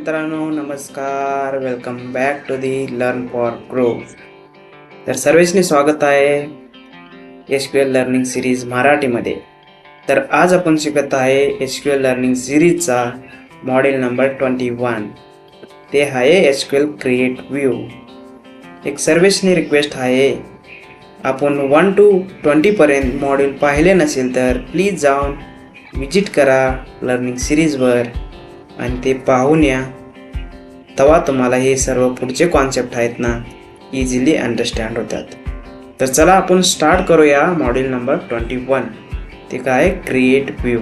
मित्रांनो नमस्कार. Welcome back to the learn for grow तर सर्वेशने स्वागत आहे H Q L learning series मराठीमध्ये. तर आज आपण शिकत आहे एच क्यू एल लर्निंग सिरीजचा मॉडेल नंबर ट्वेंटी वन ते आहे H Q L create view एक सर्वेशनी रिक्वेस्ट आहे आपण वन टू ट्वेंटीपर्यंत मॉड्यूल पाहिले नसेल तर प्लीज जाऊन विजिट करा लर्निंग सिरीजवर. आणि ते पाहून या. तेव्हा तुम्हाला हे सर्व पुढचे कॉन्सेप्ट आहेत ना इझिली अंडरस्टँड होतात. तर चला आपण स्टार्ट करूया मॉड्यूल नंबर ट्वेंटी वन ते काय? क्रिएट व्ह्यू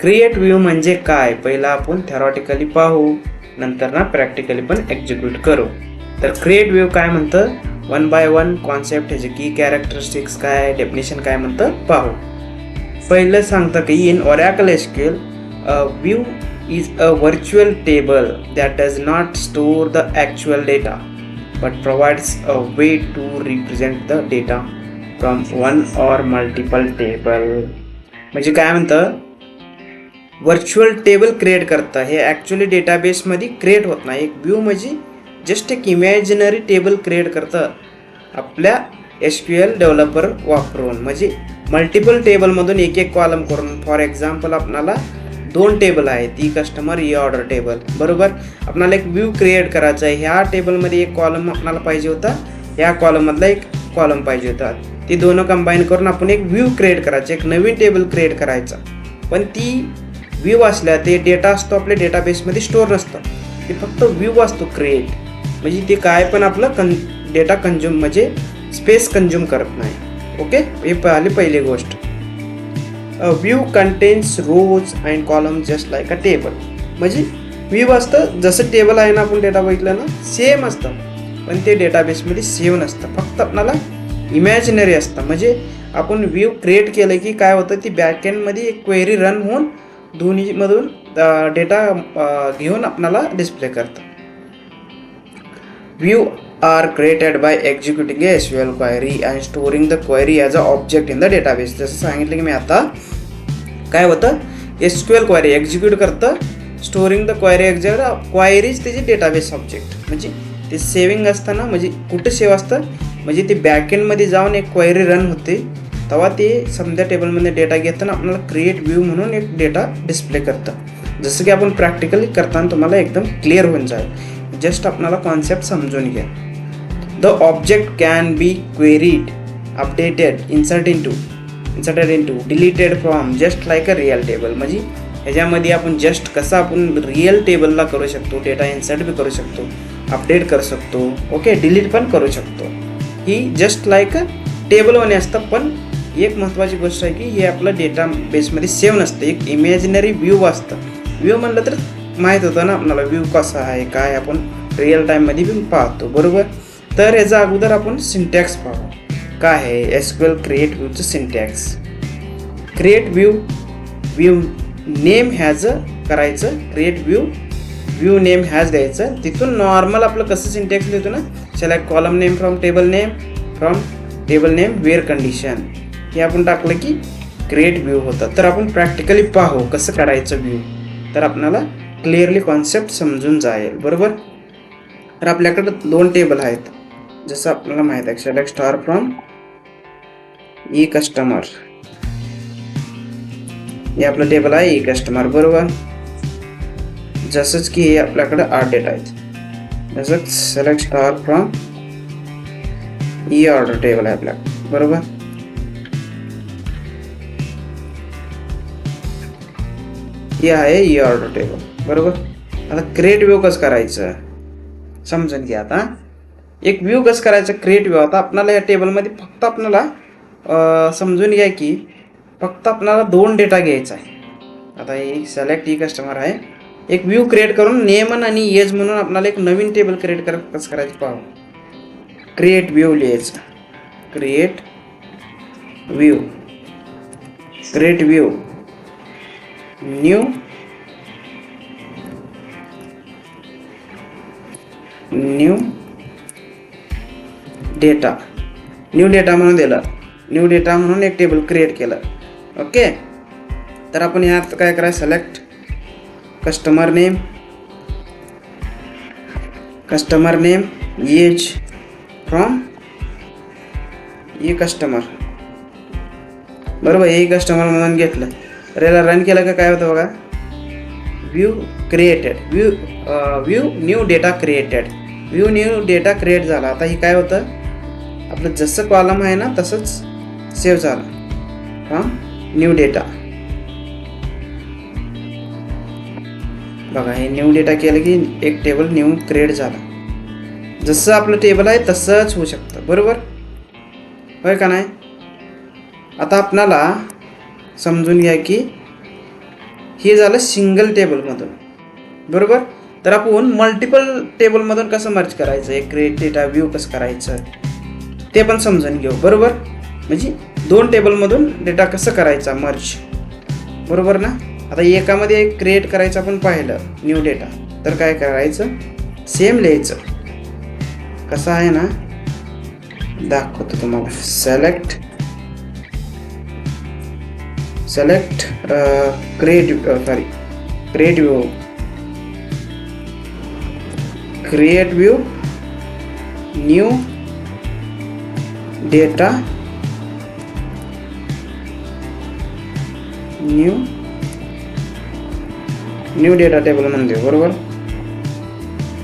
क्रिएट व्ह्यू म्हणजे काय? पहिला आपण थेरॉटिकली पाहू नंतर ना प्रॅक्टिकली पण एक्झिक्यूट करू. तर क्रिएट व्ह्यू काय म्हणतं? वन बाय वन कॉन्सेप्ट ह्याचे की कॅरेक्टरिस्टिक्स काय डेफिनेशन काय म्हणतं? पाहू. पहिलं सांगतं की in Oracle scale view is a virtual table that does not store the actual data but provides a way to represent the data from one or multiple table. म्हणजे काय म्हणतं? व्हर्च्युअल टेबल क्रिएट करतं. हे actually डेटाबेसमध्ये create होत नाही. एक view म्हणजे जस्ट एक इमॅजिनरी टेबल क्रिएट करतं. आपल्या एस पी एल डेव्हलपर वापरून. म्हणजे मल्टिपल टेबलमधून एक एक कॉलम करून. फॉर एक्झाम्पल आपणाला दोन टेबल आहेत E customer E order table बरोबर? आपणाला एक व्ह्यू क्रिएट करायचा आहे. ह्या टेबलमध्ये एक कॉलम आपणाला पाहिजे होता. ह्या कॉलममधला एक कॉलम पाहिजे होता. ती दोन कंबाईन करून आपण एक व्ह्यू क्रिएट करायचं. एक नवीन टेबल क्रिएट करायचा. पण ती व्ह्यू असल्या ते डेटा असतो आपल्या डेटाबेसमध्ये स्टोअर नसतं. ते फक्त व्ह्यू असतो क्रिएट म्हणजे ते काय पण आपलं कन डेटा कंझ्युम म्हणजे स्पेस कन्झ्युम करत नाही. ओके हे पाहिली पहिली गोष्ट. A view contains rows and columns just like a table. म्हणजे व्ह्यू असतं जसं टेबल आहे ना आपण डेटा बघितलं ना सेम असतं. पण ते डेटाबेसमध्ये सेव नसतं. फक्त आपणाला इमॅजिनरी असतं. म्हणजे आपण व्ह्यू क्रिएट केलं की काय होतं ती बॅकएंडमध्ये एक क्वेरी रन होऊन दोन्हीमधून डेटा घेऊन आपणाला डिस्प्ले करतं. View are created by executing S Q L query and storing the query as a object in the database जसं सांगितलं की मी आता काय होतं? S Q L query execute करतं storing the query exact queries त्याची डेटाबेस ऑब्जेक्ट म्हणजे ते सेविंग असताना म्हणजे कुठं सेव असतं? म्हणजे ते बॅकएंडमध्ये जाऊन एक क्वायरी रन होते. तेव्हा ते समजा टेबलमध्ये डेटा घेताना आपल्याला क्रिएट व्ह्यू म्हणून एक डेटा डिस्प्ले करतं. जसं की आपण प्रॅक्टिकली करताना तुम्हाला एकदम क्लिअर होऊन जाईल. जस्ट आपल्याला कॉन्सेप्ट समजून घ्या. The object can be queried updated insert into inserted into deleted from just like a real table म्हणजे ह्याच्यामध्ये आपण जस्ट कसं आपण रिअल टेबलला करू शकतो डेटा इन्सर्ट बी करू शकतो अपडेट करू शकतो ओके डिलीट पण करू शकतो. ही जस्ट लाईक अ टेबलवाने असतं पण एक महत्त्वाची गोष्ट आहे की हे आपलं डेटा बेसमध्ये सेव्ह नसतं एक इमॅजिनरी व्ह्यू असतं. व्ह्यू म्हणलं तर माहीत होतं ना आपल्याला व्ह्यू कसा आहे काय आपण रिअल टाईममध्ये पण पाहतो बरोबर? तर याचा अगोदर आपण सिंटॅक्स पाहू. काय आहे SQL create व्ह्यूचं syntax create view view name has करायचं create view view name has द्यायचं. तिथून नॉर्मल आपलं कसं सिंटॅक्स देतो ना? Select column name from table name from table name where condition हे आपण टाकलं की क्रिएट व्ह्यू होतं. तर आपण प्रॅक्टिकली पाहू कसं करायचं व्ह्यू तर आपल्याला क्लिअरली कॉन्सेप्ट समजून जाईल. बरोबर? तर आपल्याकडं दोन टेबल आहेत. जसं आपल्याला माहीत आहे select star from E E customer हे आपलं टेबल आहे e ई कस्टमर बरोबर? जसंच की हे आपल्याकडे आठ डेटा आहेत. जसं select star from E order table आहे आपल्याकडं बरोबर? हे आहे ई ऑर्डर टेबल बरोबर? आता क्रिएट व्ह्यू कसं करायचं? समजून घ्या आता. एक व्ह्यू कसं करायचं? क्रिएट व्ह्यू आता आपल्याला या टेबलमध्ये फक्त आपल्याला समजून घ्या की फक्त आपल्याला दोन डेटा घ्यायचा आहे. आता हे सिलेक्ट ई कस्टमर आहे. एक व्ह्यू क्रिएट करून नेमन आणि एज म्हणून आपल्याला एक नवीन टेबल क्रिएट कर कसं करायचं पाहू. क्रिएट व्ह्यू लिहायचं. Create view create view new new data new data म्हणून दिला. न्यू डेटा म्हणून एक टेबल क्रिएट केलं. ओके तर आपण यात काय करायचं select customer name customer name age from E customer बरोबर e ए कस्टमर म्हणून घेतलं. तर याला रन केलं का काय होतं बघा? View created view view new data created view new data create झाला. आता हे काय होतं? आपलं जसं कॉलम आहे ना तसंच सेव्ह झाला. हां? New data. बघा हे न्यू डेटा केलं की एक टेबल न्यू क्रिएट झाला. जसं आपलं टेबल आहे तसंच होऊ शकतं. बरोबर? होय का नाही? आता आपणाला समजून घ्या की हे झालं सिंगल टेबलमधून बरोबर? तर आपण मल्टिपल टेबलमधून कसं मर्ज करायचं? एक क्रिएट डेटा व्ह्यू कसं करायचं? ते पण समजून घेऊ. बरोबर? म्हणजे दोन टेबलमधून डेटा कसं करायचा मर्ज बरोबर ना? आता एकामध्ये एक क्रिएट करायचं आपण पाहिलं न्यू डेटा तर काय करायचं? सेम लिहायचं. कसं आहे ना? दाखवतो तुम्हाला. Select select create sorry create view create view new data new new data table म्हणते बरोबर?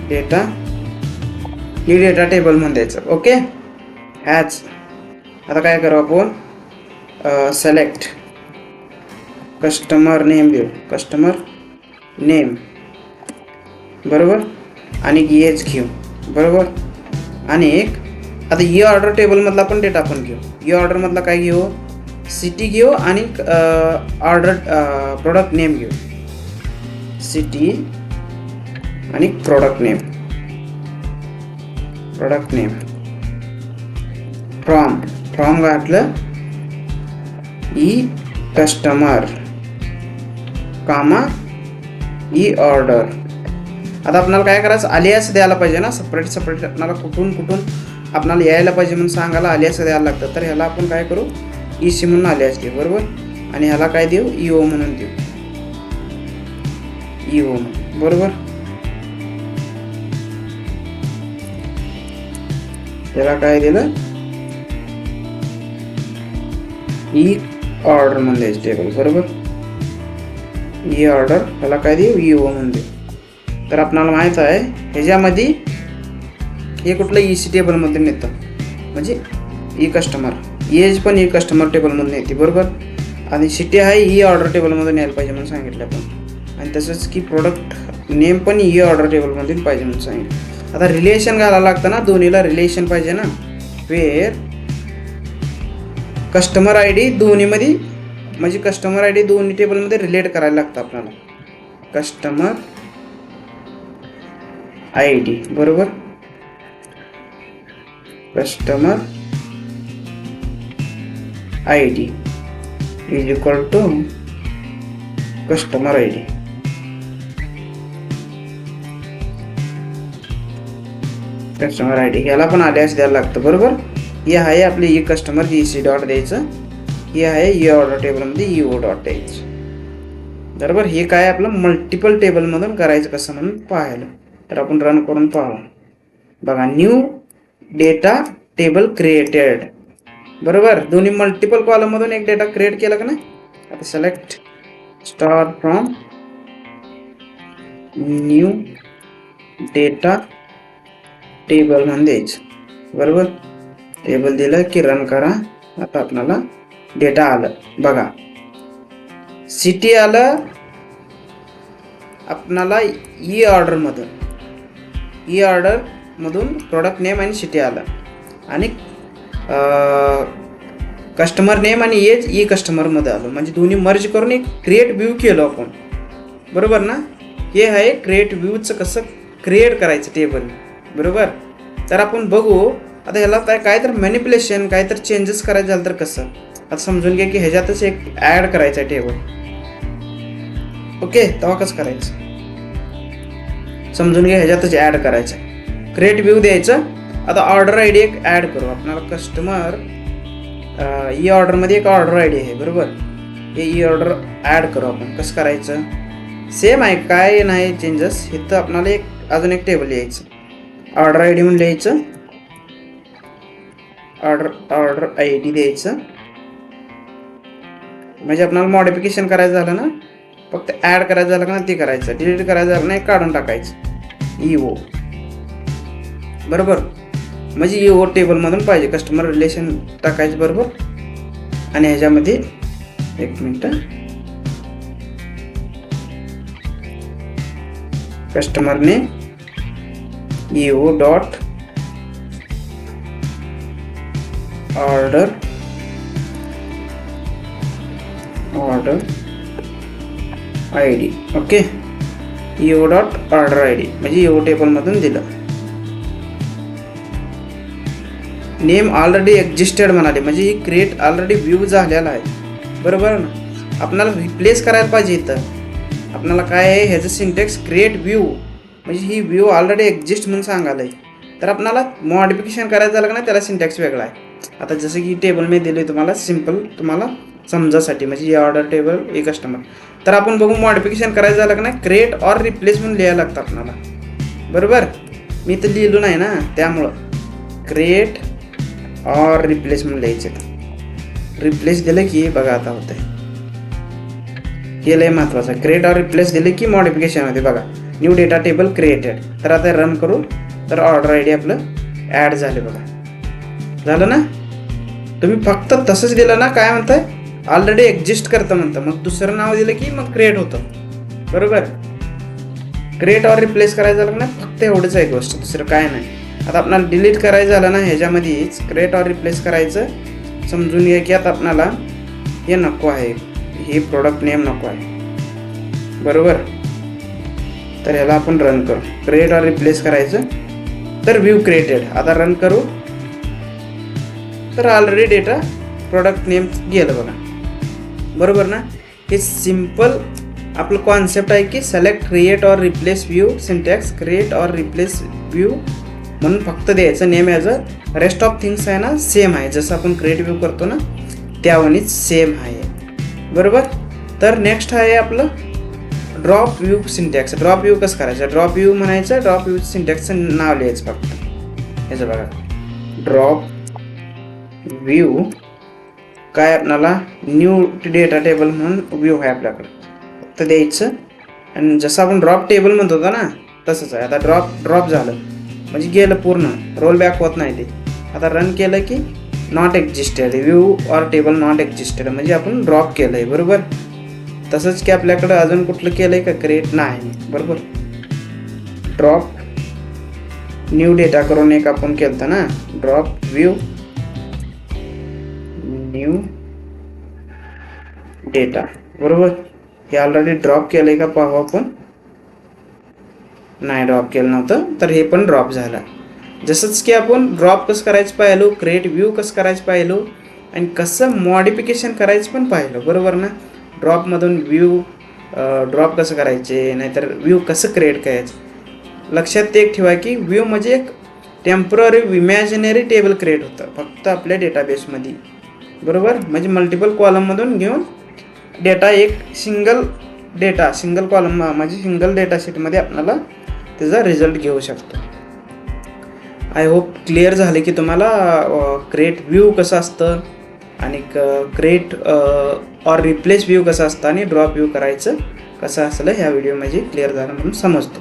डेटा न्यू डेटा टेबल म्हणून द्यायचं ओके ॲज आता काय करू आपण? सिलेक्ट कस्टमर नेम देऊ. कस्टमर नेम बरोबर? आणि एज घेऊ. बरोबर? आणि एक आता ई ऑर्डर टेबलमधला पण डेटा आपण घेऊ. E ई ऑर्डरमधला काय घेऊ? सिटी घेऊ आणि ऑर्डर प्रोडक्ट नेम घेऊ. सिटी आणि product name product name from from घातलं. E customer comma E order आता आपल्याला काय करायचं? आलियास द्यायला पाहिजे ना? सेपरेट सपरेट आपल्याला कुठून कुठून आपल्याला यायला पाहिजे म्हणून सांगायला आलियास द्यायला लागतं. तर ह्याला आपण काय करू? ई सी म्हणून आले असते बरोबर? आणि ह्याला काय देऊ? ई ओ म्हणून देऊ. ई ओ म्हणून बरोबर? त्याला काय दिलं? ई ऑर्डर म्हणले टेबल बरोबर? ई ऑर्डर ह्याला काय देऊ? ई ओ म्हणून देऊ. तर आपणाला माहीत आहे ह्याच्यामध्ये हे कुठलं ई सी टेबलमध्ये नेतं म्हणजे ई कस्टमर एज पण ही कस्टमर टेबलमधून येते बरोबर? आणि सिटी आहे ही ऑर्डर टेबलमधून यायला पाहिजे म्हणून सांगितलं आपण. आणि तसंच की प्रोडक्ट नेम पण ही ऑर्डर टेबलमधून पाहिजे म्हणून सांगितलं. आता रिलेशन घालायला लागतं ना दोन्हीला रिलेशन पाहिजे ना. वेर कस्टमर आय डी दोन्हीमध्ये म्हणजे कस्टमर आय डी दोन्ही टेबलमध्ये रिलेट करायला लागतं आपल्याला. कस्टमर आय डी बरोबर? Customer I D. Is equal to customer I D customer I D ह्याला पण आल्यास द्यायला लागतं बरोबर? हे आहे आपली E customer E C dot द्यायचं. हे आहे ई ऑर्डर टेबलमध्ये ई ओ डॉट द्यायचं. बरोबर? हे काय आपलं मल्टिपल टेबलमधून करायचं कसं म्हणून पाहायला. तर आपण रन करून पाहू. बघा न्यू डेटा टेबल क्रिएटेड बरोबर? दोन्ही मल्टिपल कॉलममधून एक डेटा क्रिएट केला का नाही? आता select star from new data table म्हणजेच द्यायचं बरोबर? टेबल दिलं की रन करा. आता आपल्याला डेटा आलं. बघा. सिटी आलं आपणाला ई ऑर्डरमधून ई ऑर्डरमधून प्रोडक्ट नेम आणि सिटी आलं. आणि कस्टमर नेम आणि एज ई कस्टमरमध्ये आलो. म्हणजे दोन्ही मर्ज करून एक क्रिएट व्ह्यू केलो आपण. बरोबर ना? हे आहे क्रिएट व्ह्यूचं कसं क्रिएट करायचं टेबल बरोबर? तर आपण बघू आता ह्याला काय काय तर मॅनिप्युलेशन काय तर चेंजेस करायचं झालं तर कसं? आता समजून घ्या की ह्याच्यातच एक ॲड करायचं आहे टेबल ओके तेव्हा कसं करायचं. समजून घ्या ह्याच्यातच ॲड करायचं. क्रिएट व्ह्यू द्यायचं. आता ऑर्डर आय डी एक ॲड करू. आपणाला कस्टमर ई ऑर्डरमध्ये एक ऑर्डर आय डी आहे बरोबर? हे ई ऑर्डर ॲड करू आपण. कसं करायचं? सेम आहे काय नाही चेंजेस इथं आपल्याला एक अजून एक टेबल यायचं ऑर्डर आय डी म्हणून लिहायचं. ऑर्डर ऑर्डर आय डी द्यायचं म्हणजे आपल्याला मॉडिफिकेशन करायचं झालं ना फक्त ॲड करायचं झालं का ना ते करायचं. डिलीट करायचं झालं नाही काढून टाकायचं. ई ओ बरोबर? म्हणजे ई ओ टेबलमधून पाहिजे. कस्टमर रिलेशन टाकायचं बरोबर. आणि ह्याच्यामध्ये एक मिनटं. कस्टमरने E O dot order order I D okay O dot order I D म्हणजे ओ टेबलमधून दिलं. नेम ऑलरेडी एक्झिस्टेड म्हणाले. म्हणजे ही क्रिएट ऑलरेडी व्ह्यू झालेला आहे. बरोबर ना? आपणाला रिप्लेस करायला पाहिजे इथं. आपणाला काय आहे? ह्याचं सिंटेक्स क्रिएट व्ह्यू म्हणजे ही व्ह्यू ऑलरेडी एक्झिस्ट म्हणून सांगायला आहे तर आपणाला मॉडिफिकेशन करायचं झालं का नाही? त्याला सिंटॅक्स वेगळा आहे. आता जसं की टेबल मी दिले तुम्हाला सिंपल तुम्हाला समजासाठी. म्हणजे ही ऑर्डर टेबल ए कस्टमर तर आपण बघू मॉडिफिकेशन करायचं झालं का नाही? क्रिएट ऑर रिप्लेस म्हणून लिहायला लागतं आपल्याला बरोबर? मी तर लिहिलो नाही ना? त्यामुळं. क्रिएट ऑर रिप्लेस म्हणून रिप्लेस दिलं की बघा आता होतंय. हे लय महत्वाचं क्रिएट ऑर रिप्लेस दिले की मॉडिफिकेशन होते बघा. न्यू डेटा टेबल क्रिएटेड तर आता रन करू. तर ऑर्डर आय डी आपलं ॲड झाले बघा. झालं ना? तुम्ही फक्त तसंच दिलं ना? काय म्हणताय? ऑलरेडी एक्झिस्ट करतं म्हणतं. मग दुसरं नाव दिलं की मग क्रिएट होतं. बरोबर? क्रिएट ऑर रिप्लेस करायचं झालं ना फक्त एवढंच आहे गोष्ट. दुसरं काय नाही. आता आपल्याला डिलीट करायचं झालं ना ह्याच्यामध्येच क्रिएट ऑर रिप्लेस करायचं. समजून घ्या की आता आपणाला हे नको आहे. हे प्रोडक्ट नेम नको आहे. बरोबर? तर ह्याला आपण रन करू. क्रिएट ऑर रिप्लेस करायचं. तर व्ह्यू क्रिएटेड आता रन करू. तर ऑलरेडी डेटा प्रोडक्ट नेम गेलं बघा. बरोबर ना? हे सिंपल आपलं कॉन्सेप्ट आहे की select create or replace view syntax create or replace view म्हणून फक्त द्यायचं name as a rest of things आहे ना सेम आहे. जसं आपण क्रिएट व्ह्यू करतो ना त्यावणीच सेम आहे. बरोबर? तर नेक्स्ट आहे आपलं drop view syntax drop view कसं करायचं? ड्रॉप व्ह्यू म्हणायचं ड्रॉप व्ह्यू सिंटॅक्सचं नाव लिहायचं फक्त. याचं बघा. ड्रॉप व्ह्यू काय आपणाला? न्यू डेटा टेबल म्हणून व्ह्यू आहे आपल्याकडं. फक्त द्यायचं. आणि जसं आपण ड्रॉप टेबल म्हणत होतो ना तसंच आहे. आता ड्रॉप ड्रॉप झालं. म्हणजे गेलं पूर्ण. रोल बॅक होत नाही ते. आता रन केलं की not existed view or table not existed म्हणजे आपण ड्रॉप केलं आहे बरोबर? तसंच की आपल्याकडं अजून कुठलं केलं आहे का? क्रिएट नाही. बरोबर? ड्रॉप न्यू डेटा करून एक आपण केलं ना? ड्रॉप व्ह्यू न्यू डेटा बरोबर? हे ऑलरेडी ड्रॉप केलं आहे का पाहू आपण? नाही ड्रॉप केलं नव्हतं तर हे पण ड्रॉप झालं. जसंच की आपण ड्रॉप कसं करायचं पाहिलो क्रिएट व्ह्यू कसं करायचं पाहिलो आणि कसं मॉडिफिकेशन करायचं पण पाहिलं बरोबर ना? ड्रॉपमधून व्ह्यू ड्रॉप कसं करायचे नाहीतर व्ह्यू कसं क्रिएट करायचं? लक्षात एक ठेवा की व्ह्यू म्हणजे एक टेंपररी इमॅजिनरी टेबल क्रिएट होतं फक्त आपल्या डेटाबेसमध्ये बरोबर? म्हणजे मल्टिपल कॉलममधून घेऊन डेटा एक सिंगल डेटा सिंगल कॉलम म्हणजे सिंगल डेटा शीटमध्ये आपल्याला त्याचा रिझल्ट घेऊ शकतो. आय होप क्लिअर झाले की तुम्हाला क्रिएट व्ह्यू कसं असतं आणि क्रिएट ऑर रिप्लेस व्ह्यू कसं असतं आणि ड्रॉप व्ह्यू करायचं कसं असलं ह्या व्हिडिओमध्ये क्लिअर झालं म्हणून समजतो.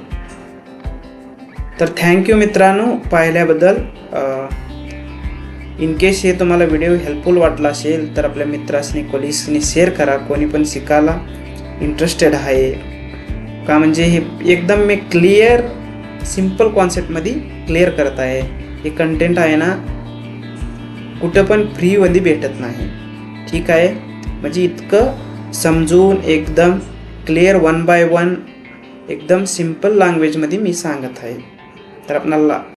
तर थँक्यू मित्रांनो पाहिल्याबद्दल. इन केस हे तुम्हाला व्हिडिओ हेल्पफुल वाटला असेल तर आपल्या मित्रासनी कोलिसनी शेअर करा. कोणी पण शिकायला इंटरेस्टेड आहे का म्हणजे हे एकदम मी क्लिअर सिंपल कॉन्सेप्टमध्ये क्लिअर करत आहे. हे कंटेंट आहे ना कुठं पण फ्रीमध्ये भेटत नाही. ठीक आहे? म्हणजे इतकं समजून एकदम क्लिअर वन बाय वन एकदम सिंपल लँग्वेजमध्ये मी सांगत आहे. तर आपणाला